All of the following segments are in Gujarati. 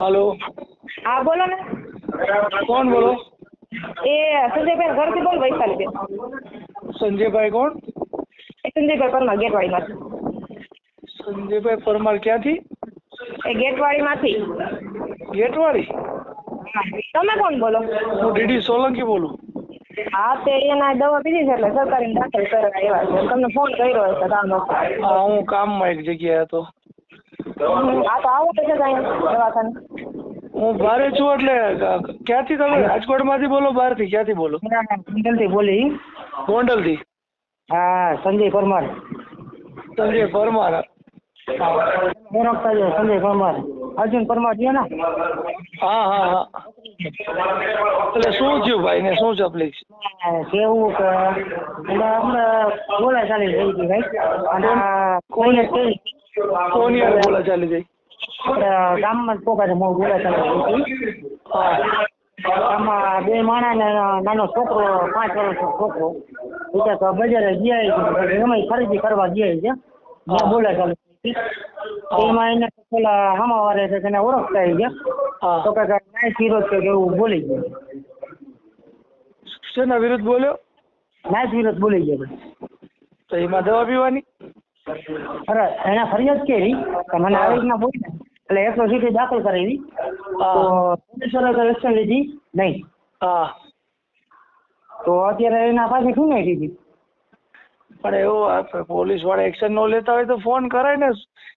હાલો. હા બોલો ને. કોણ બોલો? એ સંજયભાઈ ઘરથી બોલ વૈશાલીબેન સંજયભાઈ કોણ? એ સંજયભાઈ પરમાર ગેટવાળીમાંથી સંજયભાઈ પરમાર ક્યાંથી? એ ગેટવાળીમાંથી ગેટવાળી. તમે કોણ બોલો? હું ડીડી સોલંકી બોલું. હા તે એના દવા પીધી છે એટલે સરકારી દાખલ કરવા આવ્યા છે. તમને ફોન કર્યો હશે કામ હા હું કામમાં એક જગ્યાએ હતો. હા તો આવો પછી અહીંયા દવાખાને. હું બારે છું એટલે ક્યાંથી તમે? રાજકોટમાંથી બોલો બહારથી? ક્યાંથી બોલો? ના થી જલ્દી બોલી ગોંડલથી? હા સંજય પરમાર. સંજય પરમાર. ઓળખતા સંજય પરમાર. અર્જુન પરમાર છે ને? હા હા હા. એટલે શું થયું ભાઈ ને શું તકલીફ છે કેવું કે એટલે આપણે બોલા ચાલી હતી ભાઈ. અને કોને કોની બોલા ચાલી ગઈ ગામમાં જ પોકારે મોં બોલા ચાલી રહી હતી. હા. આમાં બે માણા ને નાનો છોકરો પાંચ વર્ષનો છોકરો. વિચાર બજારે ગયા છે એમાં ખરીદી કરવા ગયા છે. ત્યાં બોલે ચાલુ એમાં એને પેલા હામાવારે છે તેને ઓળખતા છે. હા. તો કે નાય વિરોધ કે એવું બોલી ગયો. શેના વિરુદ્ધ બોલ્યો? નાય વિરોધ બોલી ગયો. તો એમાં દવા પીવાની? અરે એને ફરિયાદ કરી કે મને આવી રીતના બોલી એટલે એકસો સીટી દાખલ કરાવી. તો એક્શન લીધી? નહીં. તો અત્યારે એના પાસે શું નહીં દીધી પણ એવો પોલીસવાળા એક્શન નો લેતા હોય તો ફોન કરાય ને.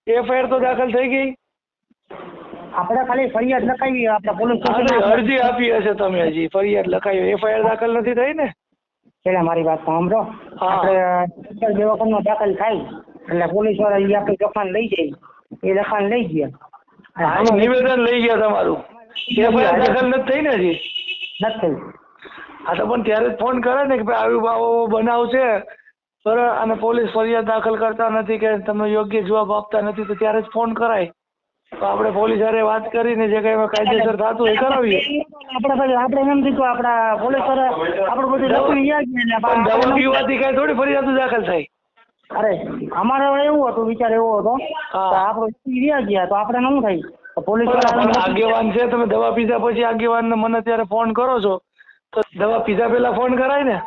એફઆઈઆર તો દાખલ થઈ ગઈ. આપણે ખાલી ફરિયાદ લખાવી આપણે પોલીસ અરજી આપી હશે તમે હજી. ફરિયાદ લખાવી. એફઆઈઆર દાખલ નથી થઈ ને? પેલા મારી વાત સાંભળો. આપણે ઉત્તર નો દાખલ થાય. એટલે પોલીસવાળા એ આપણે લખાણ લઈ જાય. એ લખાણ લઈ ગયા. નિવેદન લઈ ગયા તમારું. એફઆઈઆર દાખલ નથી થઈ ને હજી? નથી થયું. હા તો પણ ત્યારે જ ફોન કરે ને કે ભાઈ આવી આવો બનાવ છે બરાબર અને પોલીસ ફરિયાદ દાખલ કરતા નથી કે તમે યોગ્ય જવાબ આપતા નથી તો ત્યારે જ ફોન કરાય. તો આપણે પોલીસ હારે વાત કરીને જે કઈ કાયદેસર થતું એ કરાવીએ. આપણે પછી આપણે એમ કીધું આપણા પોલીસવાળા આપણે બધું લખી ગયા પણ દવા પીવાથી કઈ થોડી ફરિયાદ દાખલ થાય. અરે અમારે એવું હતું વિચાર એવો હતો હા. કે આપણે રહ્યા ગયા તો આપણે ન થાય. પોલીસ આગેવાન છે તમે દવા પીધા પછી આગેવાન મને ત્યારે ફોન કરો છો. તો દવા પીધા પહેલા ફોન કરાય ને?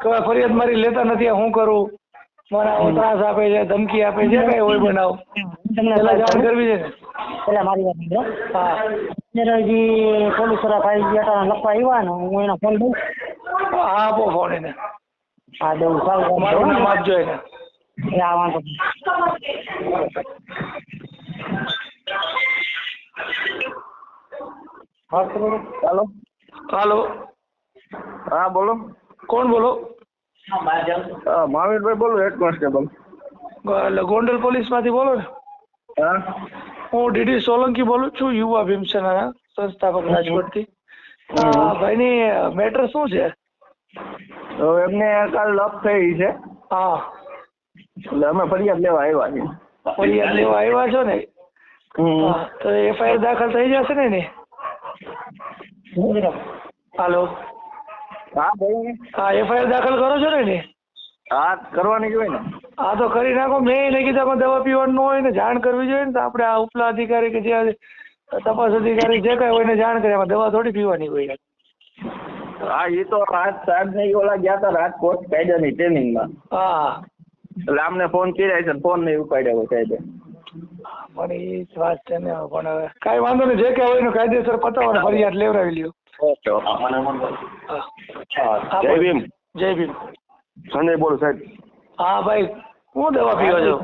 કે ફરિયાદ મારી લેતા નથી શું કરું? મને આવો ત્રાસ આપે છે ધમકી આપે છે કઈ હોય બનાવ પેલા જાણ કરવી છે પેલા મારી વાત. હા. અત્યારે હજી પોલીસવાળા ભાઈ ગયા લખવા આવ્યા ને હું એનો ફોન દઉં. હા આપો ફોન એને. હા દઉં સારું. મારું નામ આપજો એને. આ વાંધો હાલો. હાલો. હા બોલો. કોણ બોલો? મહાવીરભાઈ બોલો હેડ કોન્સ્ટેબલ ગોંડલ ગોંડલ પોલીસમાંથી બોલો ને? હા. હું ડીડી સોલંકી બોલું છું યુવા ભીમસેના સંસ્થાપક રાજકોટથી. ભાઈ ભાઈની મેટર શું છે? તો એમને કાલ લપ થઈ છે. હા. એટલે અમે ફરિયાદ લેવા આવ્યા છીએ ફરિયાદ લેવા આવ્યા છો ને? તો એફઆઈઆર દાખલ થઈ જશે ને હાલો. હા ભાઈ. હા એફઆઈઆર દાખલ કરો છો ને એની? હા કરવાની જ ને. હા તો કરી નાખો. મેં એને કીધા પણ દવા પીવાનું ન હોય ને જાણ કરવી જોઈએ ને તો આપણે આ ઉપલા અધિકારી કે જે તપાસ અધિકારી જે કઈ હોય એને જાણ કરે. એમાં દવા થોડી પીવાની હોય. હા એ તો રાત સાહેબ ને ઓલા ગયા હતા રાજકોટ કાયદાની ટ્રેનિંગમાં હા. એટલે ને ફોન કર્યા છે ફોન નહીં ઉપાડ્યા હોય સાહેબે પણ એ જ વાત છે ને પણ હવે કાંઈ વાંધો નહીં જે કે હોય એનું કાયદેસર પતાવો ને ફરિયાદ લેવડાવી લ્યો. જય ભીમ. જય ભીમ. સંજય બોલો સાહેબ. હા ભાઈ હું દવા પીવો છો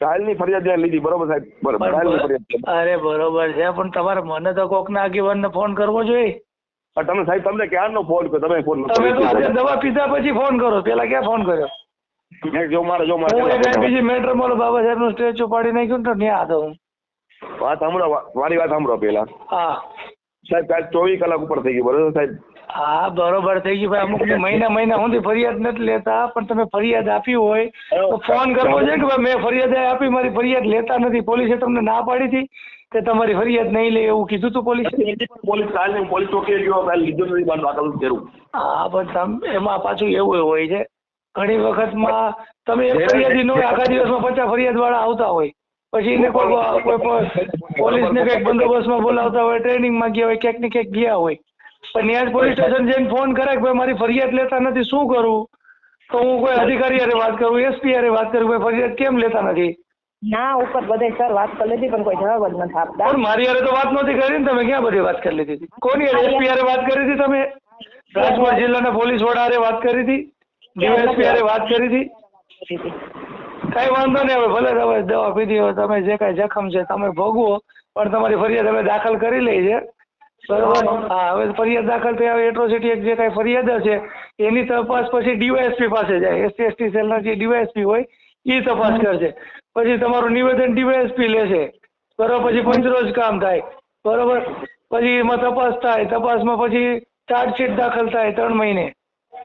કાલની ફરિયાદ ત્યાં લીધી બરોબર સાહેબ? બરોબર કાલની ફરિયાદ અરે બરોબર છે પણ તમારે મને તો કોકના આગેવાનને ફોન કરવો જોઈએ. તમે સાહેબ તમને ક્યારનો ફોન કર્યો? તમે ફોન તમે તો આજે દવા પીધા પછી ફોન કરો પેલા ક્યાં ફોન કર્યો? જો મારે જો હું એક આ મારે. બીજી મેટરમાં બાબા સાહેબનું સ્ટેચ્યુ પાડી નાખ્યું ને તો હતો હું. વાત સાંભળો મારી વાત સાંભળો પેલા. હા. સાહેબ કાલ ચોવીસ કલાક ઉપર થઈ ગયું બરોબર સાહેબ? હા બરોબર થઈ ગયું ભાઈ અમુક મહિના મહિના સુધી ફરિયાદ નથી લેતા પણ તમે ફરિયાદ આપી હોય તો ફોન કરવો કે ભાઈ મેં ફરિયાદ આપી મારી ફરિયાદ લેતા નથી પોલીસે તમને ના પાડી હતી કે તમારી ફરિયાદ નહીં લે એવું કીધું તું પોલીસ? પોલીસ કાલ પોલીસ ચોકી ગયો કાલ લીધું નથી દાખલ કર્યું. હા પણ એમાં પાછું એવું હોય છે. ઘણી વખતમાં તમે એક ફરિયાદી નો આખા દિવસમાં પચાસ ફરિયાદ વાળા આવતા હોય. પછી એને કોઈ પોલીસ ને કંઈક કંઈક બંદોબસ્તમાં બોલાવતા હોય ટ્રેનિંગમાં ગયા હોય ક્યાંક ને ક્યાંક ગયા હોય. પણ ત્યાં પોલીસ સ્ટેશન જઈને ફોન કરે કે ભાઈ મારી ફરિયાદ લેતા નથી શું કરું? તો હું કોઈ અધિકારી હારે વાત કરું એસપી હારે વાત કરું ભાઈ ફરિયાદ કેમ લેતા નથી? ના ઉપર બધે સર વાત કરી લીધી પણ કોઈ જવાબ જ નથી આપતા. પણ મારી હારે તો વાત નથી કરી ને તમે ક્યાં બધી વાત કરી લીધી? કોની હારે? એસપી હારે વાત કરી હતી તમે? રાજકોટ જિલ્લાના પોલીસ વડા હારે વાત કરી હતી? ડીવાયએસપી હારે વાત કરી હતી? કઈ વાંધો નહીં હવે ભલે તમે દવા પીધી હોય તમે જે કઈ જખમ છે તમે ભોગવો પણ તમારી ફરિયાદ અમે દાખલ કરી લઈ છે. બરોબર? હા હવે ફરિયાદ દાખલ થઈ આવે એટ્રોસિટી જે કઈ ફરિયાદ છે એની તપાસ પછી ડીવાયએસપી પાસે જાય. એસસી એસટી સેલના જે ડીવાયએસપી હોય એ તપાસ કરશે. પછી તમારું નિવેદન ડીવાયએસપી લેશે. બરોબર? પછી પંચરોજ કામ થાય. બરોબર? પછી એમાં તપાસ થાય. તપાસમાં પછી ચાર્જશીટ દાખલ થાય ત્રણ મહિને.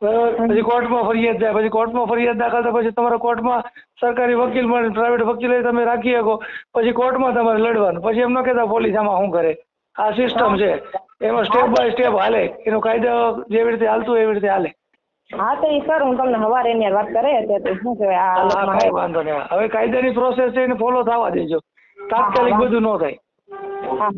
પછી કોર્ટમાં ફરિયાદ જાય પછી કોર્ટમાં ફરિયાદ દાખલ થાય પછી તમારે કોર્ટમાં સરકારી વકીલ મળે પ્રાઇવેટ વકીલ તમે રાખી શકો પછી કોર્ટમાં તમારે લડવાનું. પછી એમ ન કહેતા પોલીસ આમાં શું કરે. આ સિસ્ટમ છે. એમાં સ્ટેપ બાય સ્ટેપ હાલે. એનો કાયદો જેવી રીતે હાલતું એવી રીતે હાલે. હા તો એ સર હું તમને સવારે એની વાત કરે છે તો શું કહેવાય આ કાંઈ વાંધો નહીં. હવે કાયદાની પ્રોસેસ છે એને ફોલો થવા દેજો. તાત્કાલિક બધું ન થાય. હા.